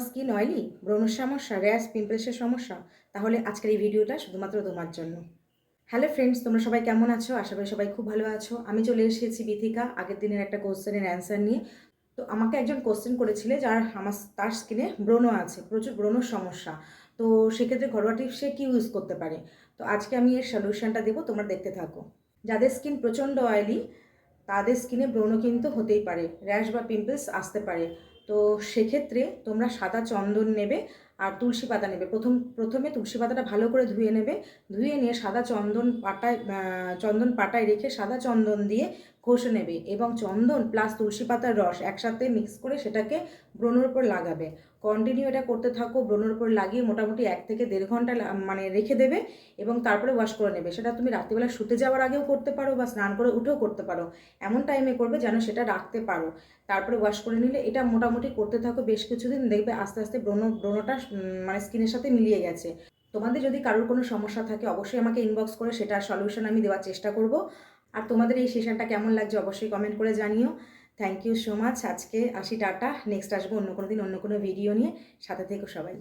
Skin oily ব্রণের সমস্যা, rash, পিম্পলসের সমস্যা। তাহলে আজকের এই ভিডিওটা শুধুমাত্র তোমার জন্য। হ্যালো ফ্রেন্ডস তোমরা সবাই কেমন আছো? আশা করি সবাই খুব ভালো আছো। আমি চলে এসেছি বিথিকা, আগের দিনের একটা কোশ্চেনের অ্যান্সার নিয়ে। তো আমাকে একজন কোশ্চেন করেছিলে যার আমার তার স্কিনে ব্রণ আছে, প্রচুর ব্রণর সমস্যা। তো সেক্ষেত্রে ঘরোয়া টিপস সে কী ইউজ করতে পারে? তো আজকে আমি এর সলিউশনটা দেবো, তোমরা দেখতে থাকো। যাদের স্কিন প্রচণ্ড অয়েলি তাদের স্কিনে ব্রণ কিন্তু হতেই পারে র্যাশ বা পিম্পলস আসতে পারে। তো সেক্ষেত্রে তোমরা সাদা চন্দন নেবে আর তুলসী পাতা নেবে। প্রথম, প্রথমে তুলসী পাতাটা ভালো করে ধুয়ে নেবে। ধুয়ে নিয়ে সাদা চন্দন পাটায় চন্দন পাটায় রেখে সাদা চন্দন দিয়ে ঘষে নেবে এবং চন্দন প্লাস তুলসী পাতার রস একসাথে মিক্স করে সেটাকে ব্রণের উপর লাগাবে। কন্টিনিউ এটা করতে থাকো, ব্রণের উপর লাগিয়ে মোটামুটি এক থেকে দেড় ঘণ্টা মানে রেখে দেবে এবং তারপরে ওয়াশ করে নেবে। সেটা তুমি রাত্রিবেলা শুতে যাওয়ার আগেও করতে পারো বা স্নান করে উঠেও করতে পারো। এমন টাইমে করবে যেন সেটা রাখতে পারো। তারপরে ওয়াশ করে নিলে এটা মোটামুটি করতে থাকো বেশ কিছুদিন, দেখবে আস্তে আস্তে ব্রণ, ব্রণটা মানে স্কিনের সাথে মিলিয়ে গেছে। তোমাদের যদি কারোর কোনো সমস্যা থাকে অবশ্যই আমাকে ইনবক্স করে সেটার সলিউশন আমি দেওয়ার চেষ্টা করব। আর তোমাদের এই সেশনটা কেমন লাগছে অবশ্যই কমেন্ট করে জানিও। থ্যাংক ইউ সো মাচ আজকে আসি, টাটা। নেক্সট আসব অন্য কোনো দিন, অন্য কোনো ভিডিও নিয়ে। সাথে থেকো সবাই।